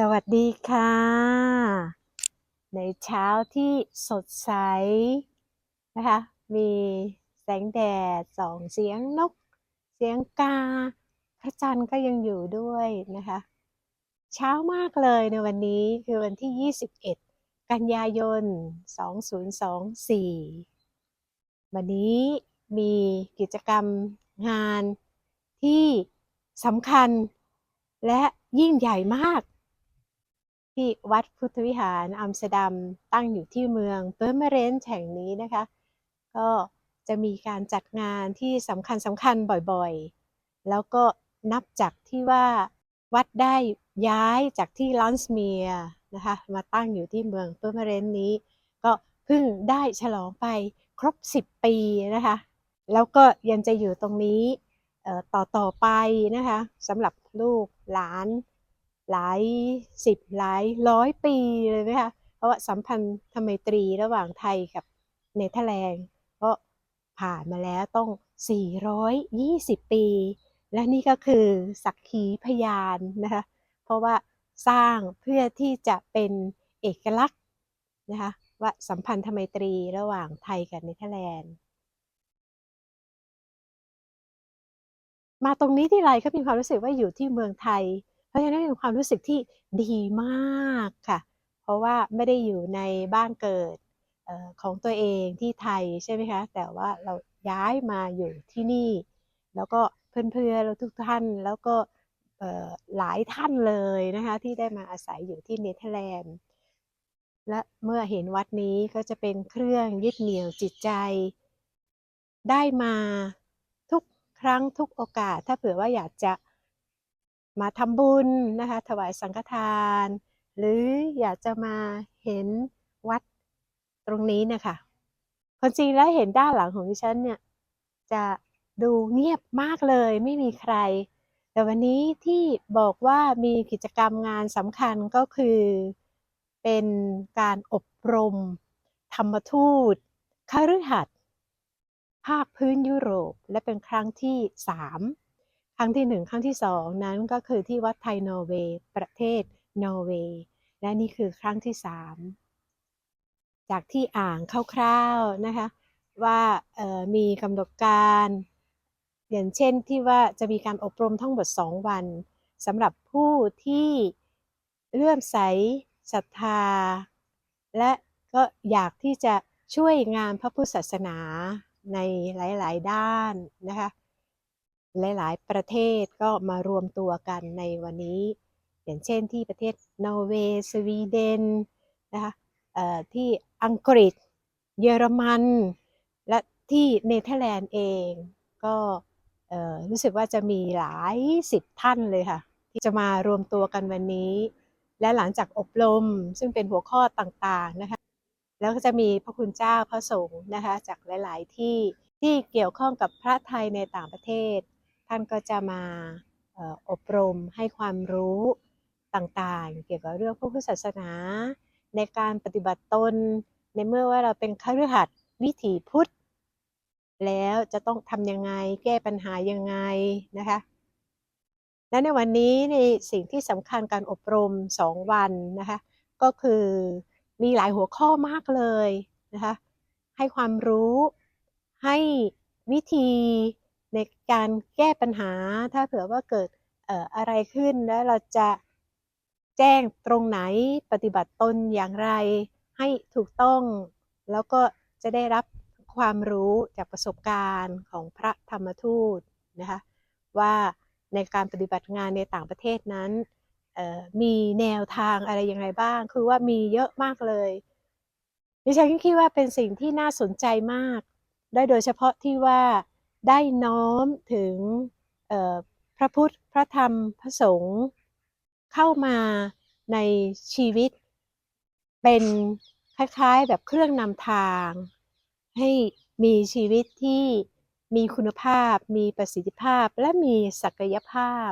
สวัสดีค่ะ ในเช้าที่สดใสนะคะ มีแสงแดดส่องเสียงนก เสียงกา พระจันทร์ก็ยังอยู่ด้วยนะคะ เช้ามากเลยในวันนี้คือวันที่ 21 กันยายน 2024 วันนี้มีกิจกรรมงานที่สำคัญและยิ่งใหญ่มาก ที่วัดพุทธวิหารอัมสเตอร์ดัมตั้งอยู่ที่เมืองเปอร์เมเรนต์แห่งนี้นะคะ ก็จะมีการจัดงานที่สำคัญสำคัญบ่อยๆ แล้วก็นับจากที่ว่าวัดได้ย้ายจากที่ลอนสเมียร์นะคะมาตั้งอยู่ที่เมืองเปอร์เมเรนต์นี้ ก็เพิ่งได้ฉลองไปครบ 10 ปีนะคะ แล้วก็ยังจะอยู่ตรงนี้ต่อต่อไปนะคะสำหรับลูกหลาน หลายสิบหลายร้อยปีเลยไหมคะเพราะว่าสัมพันธไมตรีระหว่างไทยกับเนเธอร์แลนด์ก็ผ่านมาแล้วต้อง 420 ปี และนี่ก็คือสักขีพยานนะคะเพราะว่าสร้างเพื่อที่จะเป็นเอกลักษณ์นะคะว่าสัมพันธไมตรีระหว่างไทยกับเนเธอร์แลนด์มาตรงนี้ที่ไรก็มีความรู้สึกว่าอยู่ที่เมืองไทย ราะฉะนั้นเป็นความรู้สึกที่ดีมากค่ะ เพราะว่าไม่ได้อยู่ในบ้านเกิดของตัวเองที่ไทยใช่ไหมคะ แต่ว่าเราย้ายมาอยู่ที่นี่ แล้วก็เพื่อนๆเราทุกท่านแล้วก็หลายท่านเลยนะคะที่ได้มาอาศัยอยู่ที่เนเธอร์แลนด์ และเมื่อเห็นวัดนี้ก็จะเป็นเครื่องยึดเหนี่ยวจิตใจ ได้มาทุกครั้งทุกโอกาส ถ้าเผื่อว่าอยากจะ มาทำบุญนะคะ ถวายสังฆทาน หรืออยากจะมาเห็นวัดตรงนี้นะคะคนจริงแล้วเห็นด้านหลังของดิฉันเนี่ยจะดูเงียบมากเลยไม่มีใคร แต่วันนี้ที่บอกว่ามีกิจกรรมงานสำคัญก็คือ เป็นการอบรม ธรรมทูตคฤหัสถ์ภาคพื้นยุโรปและเป็นครั้งที่ 3 ครั้งที่ 1 ครั้งที่ 2 นั้นก็คือที่วัดไทยนอร์เวย์ ประเทศนอร์เวย์และนี่คือครั้งที่ 3 จากที่อ่านคร่าวๆนะคะว่ามีกำหนดการอย่างเช่นที่ว่าจะมีการอบรมทั้งหมด 2 วันสำหรับผู้ที่เลื่อมใสศรัทธา และก็อยากที่จะช่วยงานพระพุทธศาสนาในหลาย ๆ ด้านนะคะ หลาย ๆ ประเทศก็มารวมตัวกันในวันนี้ อย่างเช่นที่ประเทศนอร์เวย์สวีเดนนะคะที่อังกฤษ เยอรมัน และที่เนเธอร์แลนด์เอง ก็รู้สึกว่าจะมีหลายสิบท่านเลยค่ะ ที่จะมารวมตัวกันวันนี้ และหลังจากอบรมซึ่งเป็นหัวข้อต่างๆนะคะแล้วก็จะมีพระคุณเจ้าพระสงฆ์นะคะจากหลาย ๆ ที่ที่เกี่ยวข้องกับพระไทยในต่างประเทศ ท่านก็จะมาเอ่ออบรมให้ความรู้ต่างๆ เกี่ยวกับเรื่องพระพุทธศาสนา ในการปฏิบัติตนในเมื่อว่าเราเป็นคฤหัสถ์วิถีพุทธ แล้วจะต้องทำยังไงแก้ปัญหายังไงนะคะและในวันนี้ในสิ่งที่สำคัญการอบรม 2 วันนะคะก็คือมีหลายหัวข้อมากเลยนะคะให้ความรู้ให้วิธี ในการแก้ปัญหาถ้าเผื่อว่าเกิดอะไรขึ้นแล้วเราจะแจ้งตรงไหนปฏิบัติตนอย่างไรให้ถูกต้อง แล้วก็จะได้รับความรู้จากประสบการณ์ของพระธรรมทูตนะคะว่าในการปฏิบัติงานในต่างประเทศนั้นมีแนวทางอะไรยังไงบ้าง คือว่ามีเยอะมากเลยดิฉันคิดว่าเป็นสิ่งที่น่าสนใจมาก ได้โดยเฉพาะที่ว่า ได้น้อมถึงพระพุทธ พระธรรม พระสงฆ์เข้ามาในชีวิต เป็นคล้ายๆแบบเครื่องนำทาง ให้มีชีวิตที่มีคุณภาพ มีประสิทธิภาพ และมีศักยภาพ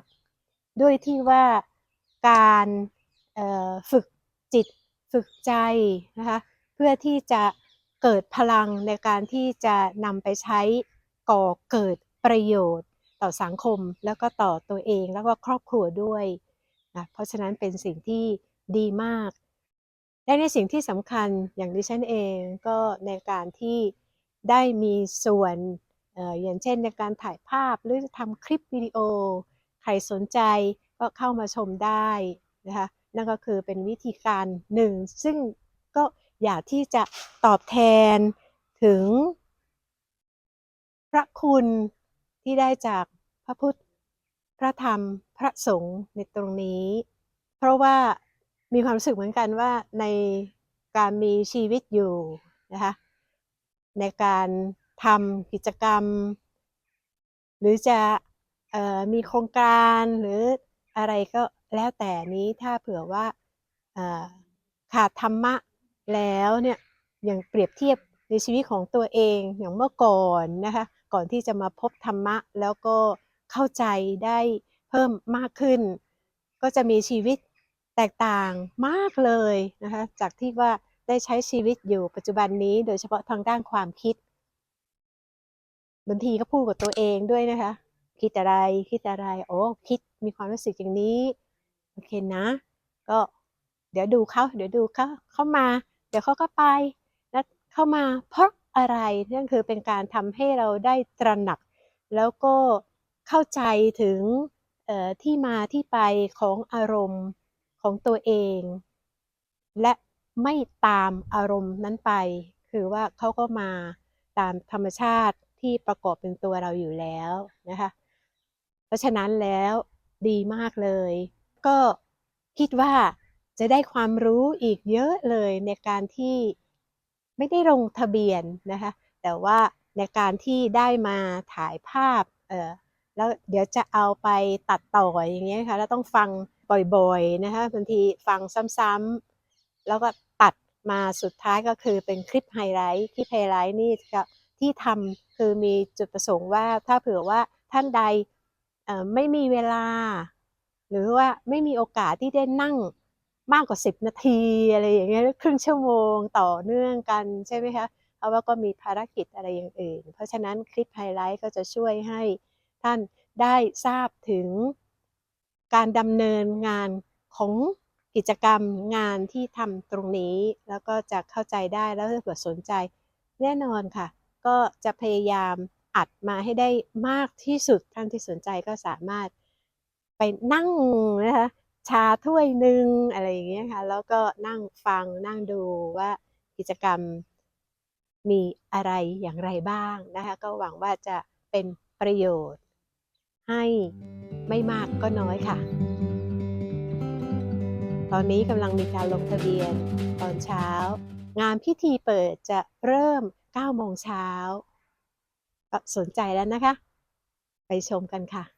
ด้วยที่ว่าการฝึกจิตฝึกใจนะคะ เพื่อที่จะเกิดพลังในการที่จะนำไปใช้ ก่อเกิดประโยชน์ ต่อสังคมแล้วก็ต่อตัวเองแล้วก็ครอบครัวด้วยนะเพราะฉะนั้นเป็นสิ่งที่ดีมาก และในสิ่งที่สำคัญอย่างดิฉันเองก็ในการที่ได้มีส่วนอย่างเช่นในการถ่ายภาพหรือทำคลิปวิดีโอ ใครสนใจก็เข้ามาชมได้นะคะนั่นก็คือเป็นวิธีการหนึ่ง ซึ่งก็อยากที่จะตอบแทนถึง ระคุณที่ได้จากพระพุทธ พระธรรม พระสงฆ์ในตรงนี้ เพราะว่ามีความรู้สึกเหมือนกันว่าในการมีชีวิตอยู่นะคะในการทำกิจกรรม หรือจะออมีโครงการหรืออะไรก็แล้วแต่นี้ถ้าเผื่อว่าขาดธรรมะแล้วเนี่ยอย่างเปรียบเทียบในชีวิตของตัวเองอย่างเมื่อก่อนนะคะ ก่อนที่จะมาพบธรรมะ แล้วก็เข้าใจได้เพิ่มมากขึ้น ก็จะมีชีวิตแตกต่างมากเลยนะคะจากที่ว่าได้ใช้ชีวิตอยู่ปัจจุบันนี้โดยเฉพาะทางด้านความคิดบางทีก็พูดกับตัวเองด้วยนะคะ คิดอะไรคิดอะไรโอ้คิดมีความรู้สึกอย่างนี้โอเคนะ ก็เดี๋ยวดูเขาเดี๋ยวดูเขาเข้ามา เดี๋ยวเขาก็ไปแล้วเข้ามาเพราะ อะไรนั่นคือเป็นการทำให้เราได้ตระหนัก แล้วก็เข้าใจถึงที่มาที่ไปของอารมณ์ของตัวเอง และไม่ตามอารมณ์นั้นไป คือว่าเขาก็มาตามธรรมชาติที่ประกอบเป็นตัวเราอยู่แล้วนะคะเพราะฉะนั้นแล้วดีมากเลย ก็คิดว่าจะได้ความรู้อีกเยอะเลยในการที่ ไม่ได้ลงทะเบียนนะคะ แต่ว่าในการที่ได้มาถ่ายภาพเออแล้วเดี๋ยวจะเอาไปตัดต่ออย่างเงี้ยค่ะแล้วต้องฟังบ่อยๆนะคะบางทีฟังซ้ำๆแล้วก็ตัดมาสุดท้ายก็คือเป็นคลิปไฮไลท์คลิปไฮไลท์นี่ก็ที่ทำคือมีจุดประสงค์ว่าถ้าเผื่อว่าท่านใดไม่มีเวลา หรือว่าไม่มีโอกาสที่ได้นั่ง มากกว่า 10 นาทีอะไรอย่างเงี้ยหรือครึ่งชั่วโมงต่อเนื่องกันใช่ไหมคะเพราะว่าก็มีภารกิจอะไรอย่างอื่น เพราะฉะนั้นคลิปไฮไลท์ก็จะช่วยให้ท่านได้ทราบถึงการดำเนินงานของกิจกรรมงานที่ทำตรงนี้ แล้วก็จะเข้าใจได้แล้วถ้าเกิดสนใจ แน่นอนค่ะ ก็จะพยายามอัดมาให้ได้มากที่สุดท่านที่สนใจก็สามารถไปนั่งนะคะ ชาถ้วยหนึ่งอะไรอย่างเงี้ยค่ะ แล้วก็นั่งฟังนั่งดูว่ากิจกรรมมีอะไรอย่างไรบ้างนะคะ ก็หวังว่าจะเป็นประโยชน์ ให้ไม่มากก็น้อยค่ะ ตอนนี้กำลังมีการลงทะเบียนตอนเช้า งานพิธีเปิดจะเริ่ม9โมงเช้าสนใจแล้วนะคะ ไปชมกันค่ะ